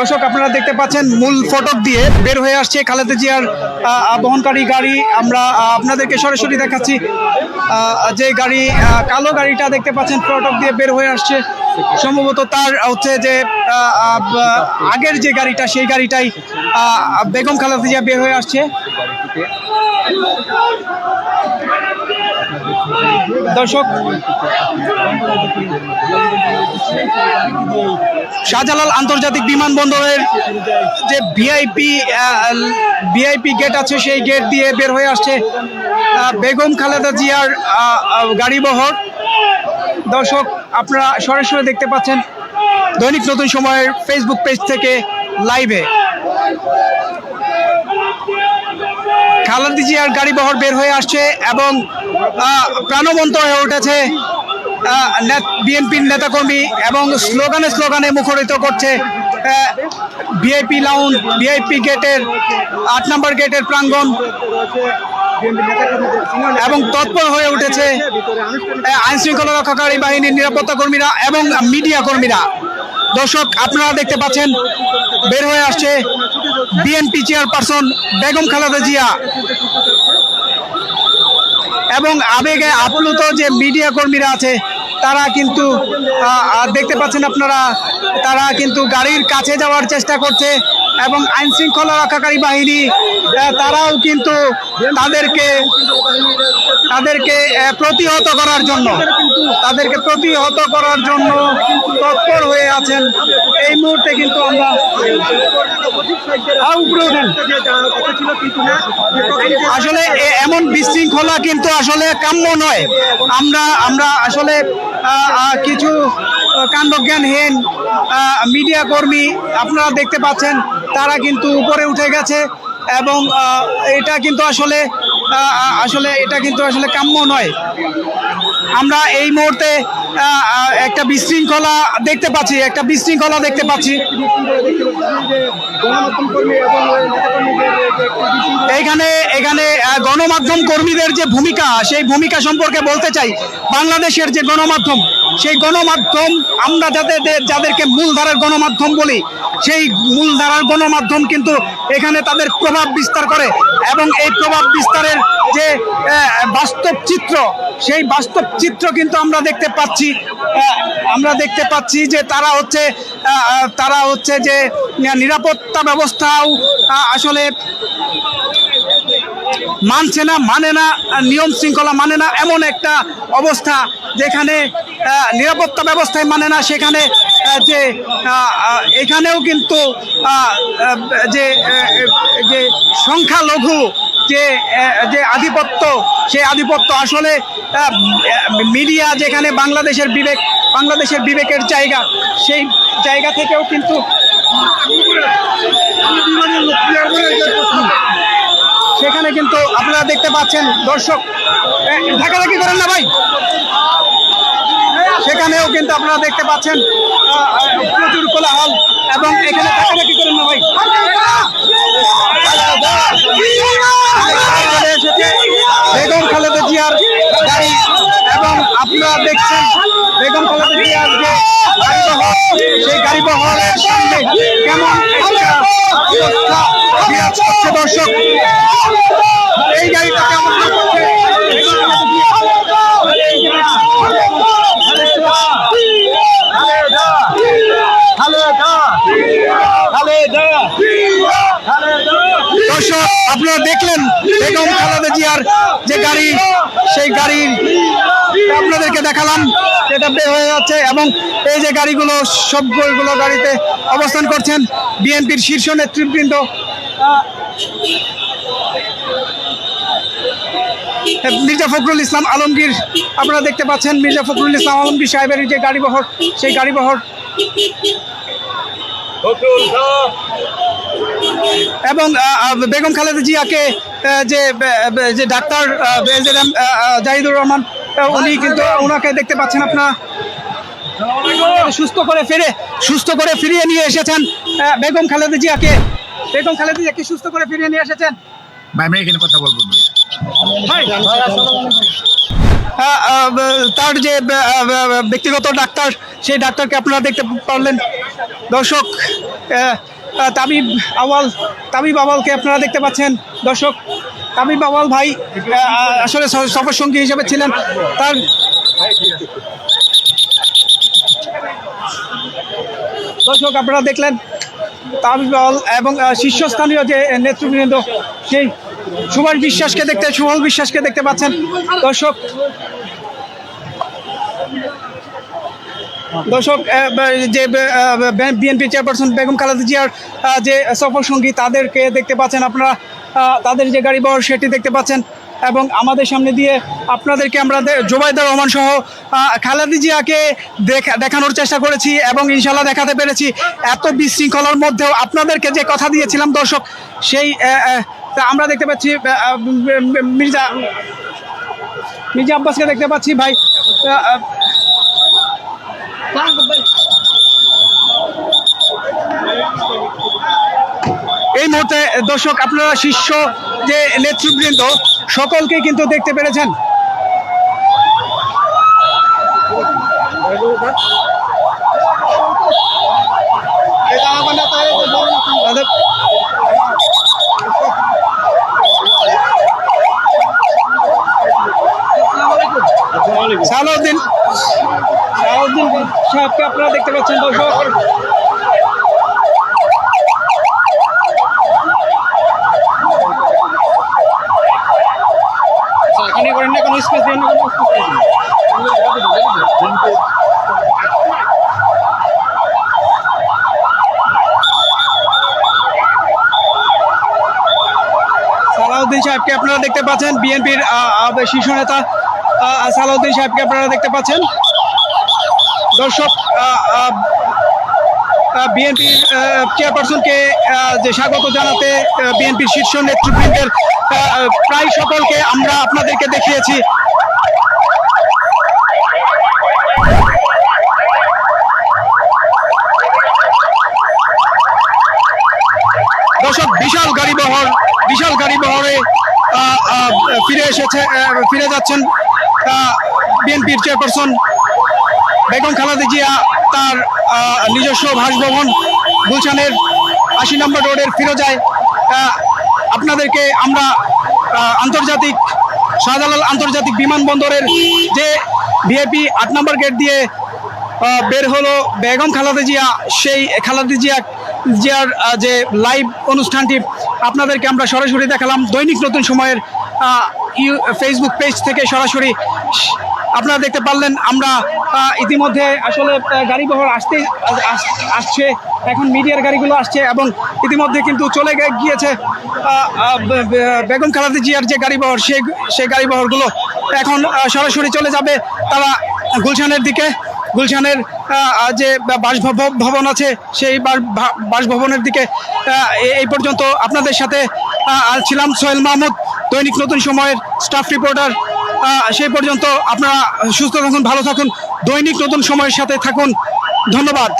দর্শক, আপনারা দেখতে পাচ্ছেন মূল ফটক দিয়ে বের হয়ে আসছে খালেদা জিয়ার বহনকারী গাড়ি। আমরা আপনাদেরকে সরাসরি দেখাচ্ছি যে গাড়ি কালো গাড়িটা দেখতে পাচ্ছেন, ফটক দিয়ে বের হয়ে আসছে। সম্ভবত তার হচ্ছে যে আগের যে গাড়িটা, সেই গাড়িটাই বেগম খালেদা জিয়া বের হয়ে আসছে। দর্শক, শাহজালাল আন্তর্জাতিক বিমানবন্দরের যে ভিআইপি ভিআইপি গেট আছে, সেই গেট দিয়ে বের হয়ে আসছে বেগম খালেদা জিয়ার গাড়িবহর দর্শক, আপনারা সরাসরি দেখতে পাচ্ছেন দৈনিক নতুন সময়ের ফেসবুক পেজ থেকে লাইভে খালেদা জিয়ার গাড়ি বহর বের হয়ে আসছে এবং প্রাণবন্ত হয়ে উঠেছে। বিএনপির নেতাকর্মী এবং স্লোগানে স্লোগানে মুখরিত করছে ভিআইপি লাউন ভিআইপি গেটের আট নম্বর গেটের প্রাঙ্গণ। এবং তৎপর হয়ে উঠেছে আইন শৃঙ্খলা রক্ষাকারী বাহিনীর নিরাপত্তা কর্মীরা এবং মিডিয়া কর্মীরা। দর্শক, আপনারা দেখতে পাচ্ছেন, বের হয়ে আসছে বিএনপি চেয়ারপারসন বেগম খালেদা জিয়া। এবং আবেগে আপ্লুত যে মিডিয়া কর্মীরা আছে, তারা কিন্তু দেখতে পাচ্ছেন আপনারা, তারা কিন্তু গাড়ির কাছে যাওয়ার চেষ্টা করছে এবং আইনশৃঙ্খলা রক্ষাকারী বাহিনী তারাও কিন্তু তাদেরকে তাদেরকে প্রতিহত করার জন্য, তাদেরকে প্রতিহত করার জন্য তৎপর হয়ে আছেন। এই মুহূর্তে কিন্তু আমরা আসলে এমন বিশৃঙ্খলা কিন্তু আসলে কাম্য নয়। আমরা আমরা আসলে কিছু কাণ্ডজ্ঞানহীন মিডিয়া কর্মী আপনারা দেখতে পাচ্ছেন, তারা কিন্তু উপরে উঠে গেছে। এবং এটা কিন্তু আসলে আসলে এটা কিন্তু আসলে কাম্য নয়। আমরা এই মুহূর্তে একটা বিশৃঙ্খলা দেখতে পাচ্ছি, একটা বিশৃঙ্খলা দেখতে পাচ্ছি। এইখানে, এখানে গণমাধ্যম কর্মীদের যে ভূমিকা, সেই ভূমিকা সম্পর্কে বলতে চাই, বাংলাদেশের যে গণমাধ্যম, সেই গণমাধ্যম, আমরা যাদের, যাদেরকে মূলধারার গণমাধ্যম বলি, সেই মূলধারার গণমাধ্যম কিন্তু এখানে তাদের প্রভাব বিস্তার করে এবং এই প্রভাব বিস্তারের যে বাস্তব চিত্র, সেই বাস্তব চিত্র কিন্তু আমরা দেখতে পাচ্ছি আমরা দেখতে পাচ্ছি যে তারা হচ্ছে তারা হচ্ছে যে, নিরাপত্তা ব্যবস্থাও আসলে মানছে না মানে না নিয়ম শৃঙ্খলা মানে না, এমন একটা অবস্থা যেখানে নিরাপত্তা ব্যবস্থায় মানে না, সেখানে যে এখানেও কিন্তু যে যে সংখ্যালঘু যে যে আধিপত্য সেই আধিপত্য আসলে মিডিয়া যেখানে বাংলাদেশের বিবেক, বাংলাদেশের বিবেকের জায়গা, সেই জায়গা থেকেও কিন্তু সেখানে কিন্তু আপনারা দেখতে পাচ্ছেন দর্শক। এ, ধাক্কাধাক্কি করেন না ভাই? সেখানেও কিন্তু আপনারা দেখতে পাচ্ছেন প্রচুর কোলাহল। দর্শক, আপনারা দেখলেন বেগম খালেদা জিয়ার যে গাড়ি, সেই গাড়ির আপনাদেরকে দেখালাম সেটা বের হয়ে যাচ্ছে এবং এই যে গাড়িগুলো সবগুলো গাড়িতে অবস্থান করছেন বিএনপির শীর্ষ নেতৃবৃন্দ। মির্জা ফখরুল ইসলাম আলমগীর, আপনারা দেখতে পাচ্ছেন মির্জা ফখরুল ইসলাম আলমগীর সাহেবের যে গাড়ি বহর সেই গাড়ি বহর এবং বেগম খালেদা জিয়াকে যে যে ডাক্তার জাহিদুর রহমান উনি কিন্তু ওনাকে দেখতে পাচ্ছেন আপনারা। সুস্থ করে ফিরে সুস্থ করে ফিরিয়ে নিয়ে এসেছেন বেগম খালেদা জিয়াকে। বেগম খালেদা জিয়াকে সুস্থ করে ফিরিয়ে নিয়ে এসেছেন। ভাই আমি এখানে কথা বলব তার যে ব্যক্তিগত ডাক্তার সেই ডাক্তারকে আপনারা দেখতে পারলেন। দর্শক তাবিব আওয়াল তাবিব আওয়ালকে আপনারা দেখতে পাচ্ছেন। দর্শক, তাবিব আওয়াল ভাই আসলে সফর সঙ্গী হিসেবে ছিলেন। তার দর্শক, আপনারা দেখলেন তাবিব আওয়াল এবং শীর্ষস্থানীয় যে নেতৃবৃন্দ, সেই সুভাষ বিশ্বাসকে দেখতে সুবল বিশ্বাসকে দেখতে পাচ্ছেন। দর্শক দর্শক যে বিএনপি চেয়ারপারসন বেগম খালেদা জিয়ার যে সফর সঙ্গী তাদেরকে দেখতে পাচ্ছেন আপনারা তাদের যে গাড়ি বহর সেটি দেখতে পাচ্ছেন। এবং আমাদের সামনে দিয়ে আপনাদেরকে আমরা দে- জোবাইদুর রহমান সহ খালেদা জিয়াকে দেখা দেখানোর চেষ্টা করেছি এবং ইনশাল্লাহ দেখাতে পেরেছি। এত বিশৃঙ্খলার মধ্যেও আপনাদেরকে যে কথা দিয়েছিলাম দর্শক, সেই আমরা দেখতে পাচ্ছি মির্জা মির্জা আব্বাসকে দেখতে পাচ্ছি ভাই। এই মুহূর্তে দর্শক আপনারা শীর্ষ যে নেতৃবৃন্দ সকলকে কিন্তু দেখতে পেরেছেন সালাউদ্দিন সাহেবকে আপনারা দেখতে পাচ্ছেন, দর্শক। এখানে করেন না সালাউদ্দিন সাহেবকে আপনারা দেখতে পাচ্ছেন, বিএনপির শীর্ষ নেতা সালাউদ্দিন সাহেবকে আপনারা দেখতে পাচ্ছেন। দর্শক বিএনপির চেয়ারপারসনকে যে স্বাগত জানাতে বিএনপির শীর্ষ নেতৃবৃন্দের প্রায় সকলকে আমরা আপনাদেরকে দেখিয়েছি। দর্শক, বিশাল গাড়ি বহর বিশাল গাড়ি বহরে ফিরে এসেছে ফিরে যাচ্ছেন বিএনপির চেয়ারপারসন। বেগম খালেদা জিয়া তার নিজস্ব বাসভবন গুলশানের আশি নম্বর রোডের ফিরোজায় আপনাদেরকে আমরা আন্তর্জাতিক শাহজালাল আন্তর্জাতিক বিমানবন্দরের যে ভিআইপি আট নম্বর গেট দিয়ে বের হলো বেগম খালেদা জিয়া, সেই খালেদা জিয়া, জিয়ার যে লাইভ অনুষ্ঠানটি আপনাদেরকে আমরা সরাসরি দেখালাম। দৈনিক নতুন সময়ের ইউ- ফেসবুক পেজ থেকে সরাসরি আপনারা দেখতে পারলেন, আমরা ইতিমধ্যে আসলে গাড়ি বহর আসতে, আস- আসছে। এখন মিডিয়ার গাড়িগুলো আসছে এবং ইতিমধ্যে কিন্তু চলে গিয়েছে বেগম খালেদা জিয়ার যে গাড়ি বহর, সেই সেই গাড়ি বহরগুলো। এখন সরাসরি চলে যাবে তারা গুলশানের দিকে। গুলশানের যে বাসভবন ভবন আছে, সেই বাসভবনের দিকে এই পর্যন্ত আপনাদের সাথে ছিলাম সোহেল মাহমুদ, দৈনিক নতুন সময়ের স্টাফ রিপোর্টার। সেই পর্যন্ত আপনারা সুস্থ থাকুন ভালো থাকুন দৈনিক নতুন সময়ের সাথে থাকুন। ধন্যবাদ।